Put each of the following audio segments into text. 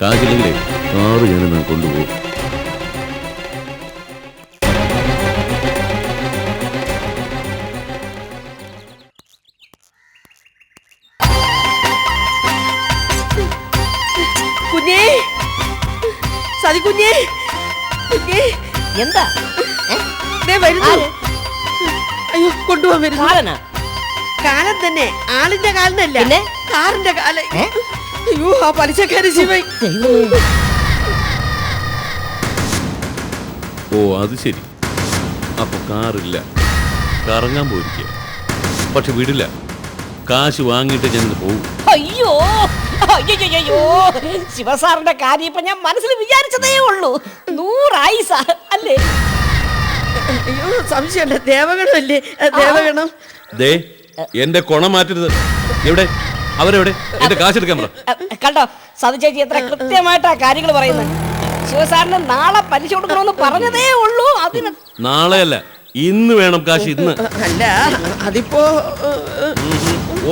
കാശില്ലെങ്കിലേ car ഞാൻ കൊണ്ടുപോകും. കുഞ്ഞേ. സതി കുഞ്ഞേ. കുഞ്ഞേ. എന്താ? ദേ വരുന്നു. ആര്? അയ്യോ കൊണ്ടുപോകാൻ വരുന്നു. കാലനാ കാലം തന്നെ ആളിന്റെ കാലിനല്ല. പിന്നെ? കാറിന്റെ കാലം ഏ? അയ്യോ ആ പലിശക്കാരി ശിവൻ. ഓ അത് ശരി. അപ്പൊ കാറില്ല. കറങ്ങാൻ പോയിരിക്കുക പക്ഷെ വിടില്ല. കാശ് വാങ്ങിയിട്ട് ഞാൻ പോകും അയ്യോ അയ്യോ ശിവസാറിന്റെ കാര്യം ഇപ്പൊ ഞാൻ മനസ്സിൽ വിചാരിച്ചതേ ഉള്ളൂ. നൂറായി സാർ അല്ലേ? അയ്യോ സംശയമുണ്ട് ദേവഗണമല്ലേ? അല്ലേ ദേവഗണം. ദേ എന്റെ കൊണ മാറ്റരുത്. എവിടെ? അവരെവിടെ? എന്റെ കാശ് എടുക്കാൻ പറ. കണ്ടോ? സതി ചേച്ചി എത്ര കൃത്യമായിട്ടാ കാര്യങ്ങൾ പറയുന്നത് ശിവസാറിന് നാളെ പലിശ കൊടുക്കണമെന്ന് പറഞ്ഞതേ ഉള്ളൂ. അതിന് നാളെയല്ല ഇന്ന് വേണം കാശ് ഇന്ന്. അല്ല അതിപ്പോ.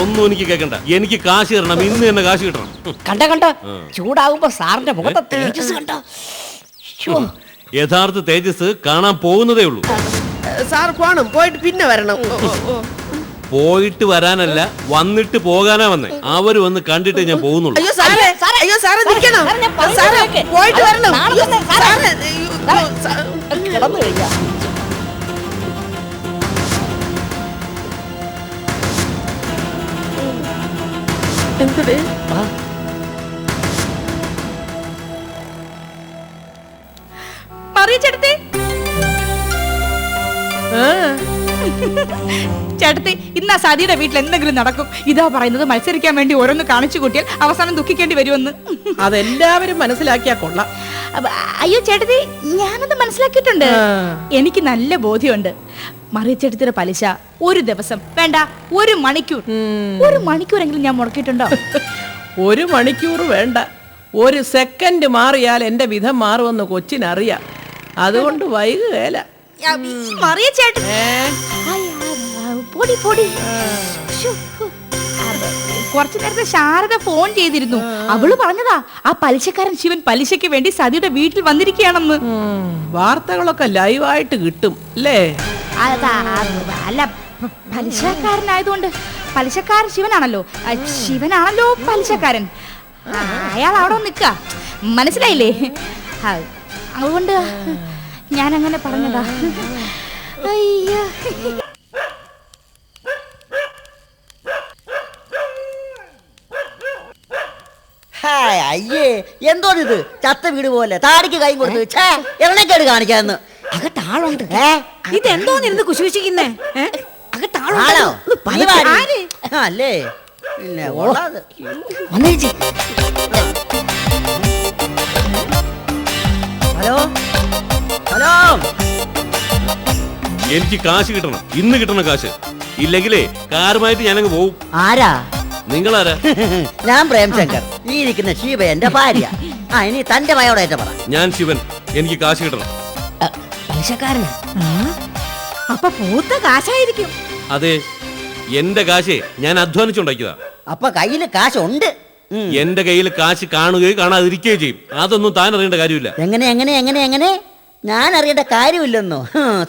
ഒന്നും എനിക്ക് കേക്കണ്ട. എനിക്ക് കാശ് തരണം ഇന്ന് തന്നെ കാശ് കിട്ടണം. കണ്ട കണ്ട? ചൂടാകുമ്പോ സാറിന്റെ മുഖത്തെ തേജസ് കണ്ട? യഥാർത്ഥ തേജസ് കാണാൻ പോകുന്നതേ ഉള്ളൂ. സാർ പോണം പോയിട്ട് പിന്നെ വരണം. പോയിട്ട് വരാനല്ല വന്നിട്ട് പോകാനാ വന്നേ. അവർ വന്ന് കണ്ടിട്ട് ഞാൻ പോകുന്നുള്ളൂ. അയ്യോ സാറേ അയ്യോ, സാറേ, അയ്യോ സാറേ സാറേ, നിൽക്കണം. സാറേ, ഞാൻ പറയുന്നത് സാറേ കേൾക്ക്. പോയിട്ട് അത് വരണം. നാളെ അയ്യോ, തന്നെ, സാറേ. സാറേ, അയ്യോ, സാ- കിടന്നു കഴിഞ്ഞാ. എന്തിന് ചേട്ടത്തി ഇന്ന് ആ സതിയുടെ വീട്ടിൽ എന്തെങ്കിലും നടക്കും? ഇതാ പറയുന്നത് മത്സരിക്കാൻ വേണ്ടി ഓരോന്ന് കാണിച്ചു കൂട്ടിയാൽ അവസാനം ദുഃഖിക്കേണ്ടി വരുമെന്ന്. അതെല്ലാവരും മനസ്സിലാക്കിയാ കൊള്ളാം. അപ്പ- അയ്യോ ചേട്ടത്തി ഞാനത് മനസ്സിലാക്കിയിട്ടുണ്ട്. എനിക്ക് നല്ല ബോധ്യമുണ്ട്. മറിയച്ചേട്ടത്തിന്റെ പലിശ ഒരു ദിവസം വേണ്ട ഒരു മണിക്കൂർ. ഒരു മണിക്കൂറെങ്കിലും ഞാൻ മുടക്കിയിട്ടുണ്ടോ? ഒരു മണിക്കൂർ വേണ്ട. ഒരു സെക്കൻഡ് മാറിയാൽ എന്റെ വിധം മാറുമെന്ന് കൊച്ചിനറിയാം. അതുകൊണ്ട് വൈകുകേല. ഈ മറിയ ചേട്ടൻ. പൊടി പൊടി. കുറച്ചു നേരത്തെ ശാരദ ഫോൺ ചെയ്തിരുന്നു. അവൾ പറഞ്ഞതാ ആ പലിശക്കാരൻ ശിവൻ പലിശയ്ക്ക് വേണ്ടി സതിയുടെ വീട്ടിൽ വന്നിരിക്കുകയാണെന്ന്. വാർത്തകളൊക്കെ ലൈവായിട്ട് കിട്ടും അല്ലേ? അല്ല പലിശക്കാരനായതുകൊണ്ട് പലിശക്കാരൻ ശിവനാണല്ലോ. ശിവനാണല്ലോ പലിശക്കാരൻ. അയാൾ അവിടെ നിക്ക മനസ്സിലായില്ലേ? അതുകൊണ്ട് ഞാൻ അങ്ങനെ പറഞ്ഞതാ. അയ്യോ. ഹായ് അയ്യേ ഇത്? ചത്ത വീട് പോലെ. താടിക്ക് കൈ കൊടുത്ത് ഛേ ഇറണക്കേട് കാണിക്കാന്ന് അകത്താളുണ്ട് ഏ ഇതെന്തോന്നിരുന്ന് കുശുകുശിക്കുന്നേ. ആര്? ആ, അല്ലേ? പിന്നെ കൊള്ളാതെ. വന്നേച്ചി. ഹലോ? ഹലോ എനിക്ക് കാശ് കിട്ടണം. ഇന്ന് കിട്ടണം കാശ്. ഇല്ലെങ്കിലേ കാറുമായിട്ട് ഞാനങ്ങ് പോവും. ആരാ? നിങ്ങളാരാ? ഞാൻ പ്രേംശങ്കർ. ഈ ഇരിക്കുന്ന ശിവ എന്റെ ഭാര്യ. ആ ഇനി തന്റെ മയോടേറ്റ പറ. ഞാൻ ശിവൻ. എനിക്ക് കാശ് കിട്ടണം. പലിശക്കാരനാ? അപ്പൊ പൂത്ത കാശായിരിക്കും. അതെ എന്റെ കാശ് ഞാൻ അധ്വാനിച്ചുണ്ടാക്കിയതാ. അപ്പൊ കയ്യിൽ കാശുണ്ട്. ഉണ്ട് എന്റെ കയ്യിൽ കാശ് കാണുകയും കാണാതിരിക്കുകയോ ചെയ്യും. അതൊന്നും താൻ അറിയേണ്ട കാര്യമില്ല. എങ്ങനെ എങ്ങനെ എങ്ങനെ എങ്ങനെ? ഞാൻ അറിയേണ്ട കാര്യമില്ലെന്നോ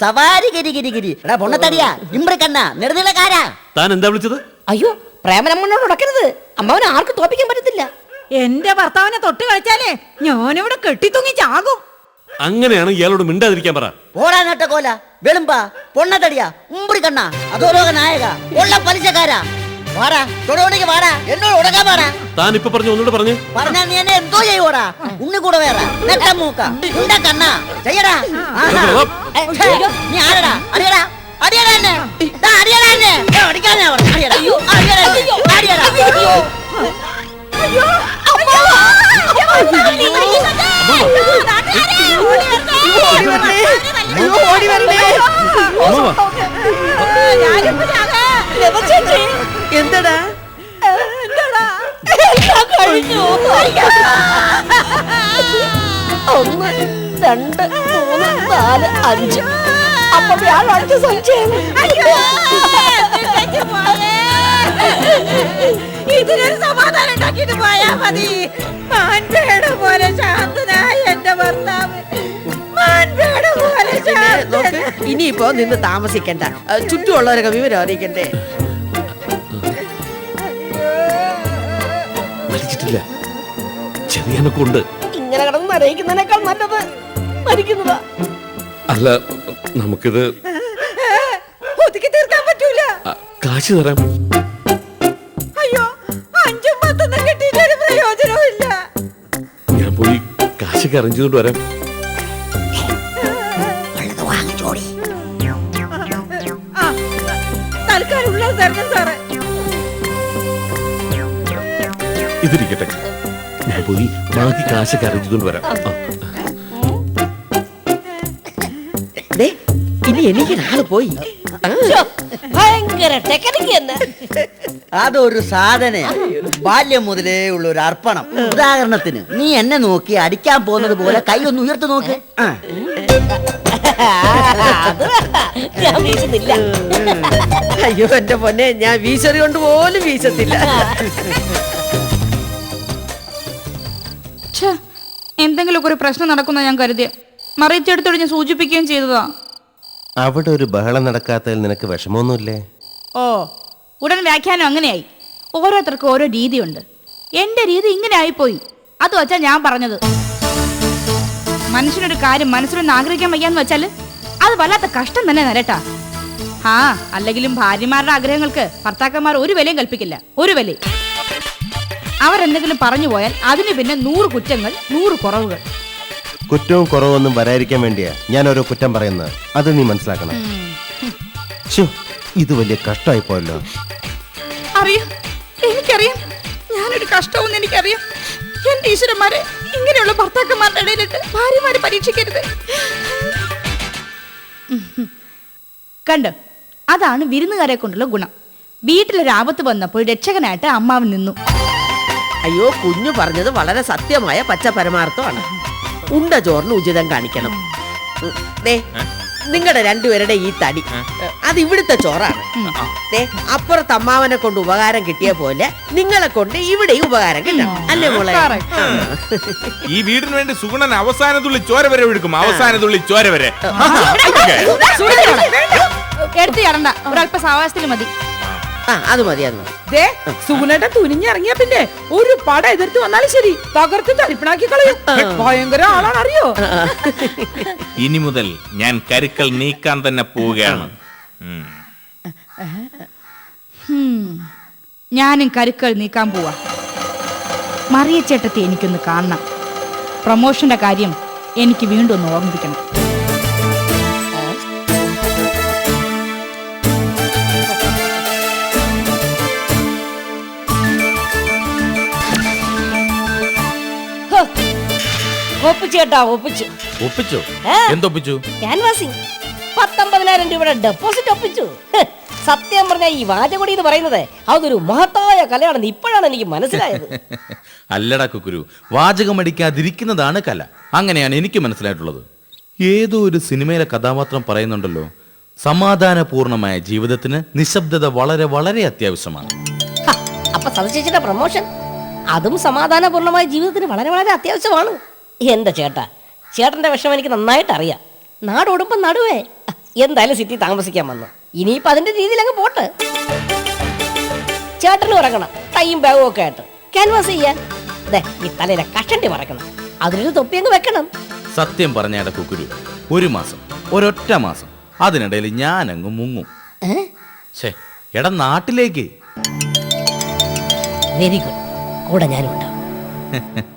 സവാരി ഗിരി ഗിരി ഗിരി. എടാ പൊണ്ണത്തടിയാ ഇമ്പ്രിക്കണ്ണ നെടുനിലക്കാരാ താൻ എന്താ വിളിച്ചത്? അയ്യോ പ്രേമനമ്മനോട് ഉടക്കരുത്. അമ്മാവനെ ആർക്ക് തോപ്പിക്കാൻ പറ്റത്തില്ല. എന്റെ ഭർത്താവിനെ തൊട്ട് കളിച്ചാലേ ഞാനിവിടെ കെട്ടിത്തൂങ്ങി ചാകും. അങ്ങനെയാണ് ഇയാളോട് മിണ്ടാതിരിക്കാൻ പറ. പോടാ നെട്ടക്കോല വെളുമ്പാ പൊണ്ണത്തടിയാ ഉമ്പ്രിക്കണ്ണ അധോലോക നായക ഉള്ള പലിശക്കാരാ. വാടാ തൊടുപണിക്ക് വാടാ എന്നോട് ഉടക്കാൻ പാടാ താൻ ഇപ്പൊ പറഞ്ഞു ഒന്നുകൂടെ പറഞ്ഞു പറഞ്ഞാ നീ എന്നെ എന്തോ ചെയ്യോടാ ഉണ്ണി കൂടെ വേറെ നെട്ട മൂക്ക ഉണ്ട കണ്ണ ചെയ്യടാ ആഹാ. ഏ, നീ ആരടാ അടിയടാ അടിയടാ എന്നെ ദാ, അടിയടാ എന്നെ ഏ, അടിക്കാനാ പറഞ്ഞെ. അടിയടാ അടിയടാ എന്നെ. അടിയടാ ഓടി വരണേ അയ്യോ ഒന്ന് രണ്ട് മൂന്ന് നാല് അഞ്ച്. അപ്പൊ വ്യാഴാഴ്ച സംശയം ഇതിനൊരു സമാധാനം ഉണ്ടാക്കിട്ട് പോയാ മതി. മാൻപേട പോലെ പോലെ ശാന്തനായ എന്റെ ഭർത്താവ്. മാൻപേട പോലെ നോക്ക്. ഇനിയിപ്പോ നിന്ന് താമസിക്കണ്ട. ചുറ്റുമുള്ളവരൊക്കെ വിവരം അറിയിക്കണ്ടേ? മരിച്ചിട്ടില്ല. ചെറിയ കൊണ്ട് ഇങ്ങനെ കിടന്ന് നരയിക്കുന്നതിനേക്കാൾ നല്ലത് മരിക്കുന്നതാ. അല്ല നമുക്കിത് ഒതുക്കി തീർക്കാൻ പറ്റൂല. കാശ് തരാം. അയ്യോ അഞ്ചും പത്തൊന്നും കിട്ടിയിട്ടൊരു പ്രയോജനവും ഞാൻ പോയി കാശൊക്കെ അറേഞ്ച് വരാം. ഇതിരിക്കട്ടെ. ഞാൻ പോയി ബാക്കി കാശൊക്കെ അറിഞ്ഞതുകൊണ്ട് വരാം. ആ. ദേ ഇനി എനിക്ക് ആൾ പോയി. ആ, ശ്ശോ, ഭയങ്കര ടെക്നിക്ക് തന്നെ അതൊരു സാധന. ബാല്യം മുതലേ ഉള്ള ഒരു അർപ്പണം ഉദാഹരണത്തിന് നീ എന്നെ നോക്കി അടിക്കാൻ പോകുന്നത് പോലെ കൈ ഒന്ന് ഉയർത്തി നോക്ക്. ആ. അത് ഞാൻ വീശുന്നില്ല. അയ്യോ എന്റെ പൊന്നെ ഞാൻ വീശറി കൊണ്ട് പോലും വീശത്തില്ല. എന്തെങ്കിലുമൊക്കെ ഒരു പ്രശ്നം നടക്കുന്ന ഞാൻ കരുതിയ. മറിച്ചെടുത്തോട് ഞാൻ സൂചിപ്പിക്കുകയും ചെയ്തതാ. അവിടെ ഒരു ബഹളം നടക്കാത്തതിൽ നിനക്ക് വിഷമമൊന്നുമില്ലേ? ഓ ഉടൻ വ്യാഖ്യാനം അങ്ങനെയായി. ഓരോരുത്തർക്കും ഓരോ രീതിയുണ്ട്. എന്റെ രീതി ഇങ്ങനെ ആയിപ്പോയി. അത് വച്ചാ ഞാൻ പറഞ്ഞത്. മനുഷ്യനൊരു കാര്യം മനസ്സിലൊന്ന് ആഗ്രഹിക്കാൻ വയ്യാന്ന് വെച്ചാൽ അത് വല്ലാത്ത കഷ്ടം തന്നെ നരട്ടാ. ആ അല്ലെങ്കിലും ഭാര്യമാരുടെ ആഗ്രഹങ്ങൾക്ക് ഭർത്താക്കന്മാർ ഒരു വിലയും കൽപ്പിക്കില്ല. ഒരു വിലയും. അവരെന്തെങ്കിലും പറഞ്ഞു പോയാൽ അതിന് പിന്നെ നൂറ് കുറ്റങ്ങൾ നൂറ് കുറവുകൾ. കുറ്റവും കുറവൊന്നും വരായിരിക്കാൻ വേണ്ടിയാ ഞാൻ ഓരോ കുറ്റം പറയുന്നത്. അത് നീ മനസ്സിലാക്കണം. ശ്ശോ, ഇത് വലിയ കഷ്ടമായി പോയല്ലോ അറിയാം എനിക്കറിയാം. ഞാനൊരു കഷ്ടവും എനിക്കറിയാം. എന്റെ ഈശ്വരന്മാരെ ഇങ്ങനെയുള്ള ഭർത്താക്കന്മാരുടെ ഇടയിലിട്ട് ഭാര്യമാരെ പരീക്ഷിക്കരുത്. കണ്ടോ? അതാണ് വിരുന്നുകാരെ കൊണ്ടുള്ള ഗുണം. വീട്ടിലൊരാപത്ത് വന്നപ്പോൾ രക്ഷകനായിട്ട് അമ്മാവൻ നിന്നു. അയ്യോ കുഞ്ഞു പറഞ്ഞത് വളരെ സത്യമായ പച്ച പരമാർത്ഥമാണ് ഉണ്ട ചോറിന് ഉചിതം കാണിക്കണം ദേ നിങ്ങളുടെ രണ്ടുപേരുടെ ഈ തടി അത് ഇവിടുത്തെ ചോറാണ് ദേ അപ്പുറത്ത് അമ്മാവനെ കൊണ്ട് ഉപകാരം കിട്ടിയ പോലെ നിങ്ങളെ കൊണ്ട് ഇവിടെയും ഉപകാരം കിട്ടണം അല്ലേ മോളെ ഈ വീടിന് വേണ്ടി സുഗുണൻ അവസാന തുള്ളി ചോര വരെ എടുക്കും അവസാന തുള്ളി ചോര വരെ എടുത്തു ചേടണ്ട ഒരല്പ സാവാസത്തിൽ മതി ആ അത് മതി അത് മതി. ദേ സുഗുണേട്ടൻ തുനിഞ്ഞിറങ്ങിയ പിന്നെ ഒരു പട എതിർത്ത് വന്നാലും ശരി തകർത്ത് തരിപ്പണാക്കി കളയും. ഭയങ്കര ആളാണ് അറിയോ ഇനി മുതൽ ഞാൻ കരുക്കൾ നീക്കാൻ തന്നെ പോവുകയാണ്. ഹും. ഞാനും കരുക്കൾ നീക്കാൻ പോവാ. മറിയച്ചേട്ടത്തെ എനിക്കൊന്ന് കാണണം. പ്രൊമോഷന്റെ കാര്യം എനിക്ക് വീണ്ടും ഒന്ന് ഓർമ്മിപ്പിക്കണം. ഒപ്പിച്ചു കേട്ടാ ഒപ്പിച്ചു. ഒപ്പിച്ചോ? ഏ? എന്തൊപ്പിച്ചു? ക്യാൻവാസിങ്. പത്തൊമ്പതിനായിരം രൂപയുടെ ഡെപ്പോസിറ്റ് ഒപ്പിച്ചു. ഹ്, സത്യം പറഞ്ഞ ഈ വാചകൊടി എന്ന് പറയുന്നത് അതൊരു മഹത്തായ കലയാണെന്ന് ഇപ്പോഴാണ് എനിക്ക് മനസ്സിലായത്. അല്ലടാ കുക്കുരു വാചകമടിക്കാതിരിക്കുന്നതാണ് കല. അങ്ങനെയാണ് എനിക്ക് മനസ്സിലായിട്ടുള്ളത്. ഏതോ ഒരു സിനിമയിലെ കഥാപാത്രം പറയുന്നുണ്ടല്ലോ സമാധാനപൂർണമായ ജീവിതത്തിന് നിശബ്ദത വളരെ വളരെ അത്യാവശ്യമാണ്. ഹ, അപ്പൊ സതശേഷിയുടെ പ്രൊമോഷൻ അതും സമാധാനപൂർണമായ ജീവിതത്തിന് വളരെ വളരെ അത്യാവശ്യമാണ്. എന്റെ ചേട്ടാ? ചേട്ടന്റെ വിഷമം എനിക്ക് നന്നായിട്ട് അറിയാം നാട് ഓടുമ്പം നടുവേ. എന്തായാലും സിറ്റി താമസിക്കാൻ വന്നു. ഇനിയിപ്പോൾ അതിന്റെ രീതിയിൽ അങ്ങ് പോട്ടെ. ചേട്ടന് ഉറങ്ങണം. ടൈം ബാഗും ഒക്കെ ആയിട്ട്. ക്യാൻവാസ് ചെയ്യാൻ. ദേ ഈ തലയിലെ കഷണ്ടി മറക്കണം. അതിലൊരു തൊപ്പി അങ്ങ് വെക്കണം. സത്യം പറഞ്ഞാട കുക്കുരു ഒരു മാസം ഒരൊറ്റ മാസം. അതിനിടയിൽ ഞാൻ അങ്ങ് മുങ്ങും. ഏ? ഛേ എടാ നാട്ടിലേക്ക്. വെരി ഗുഡ് കൂടെ ഞാനും ഉണ്ടാവും.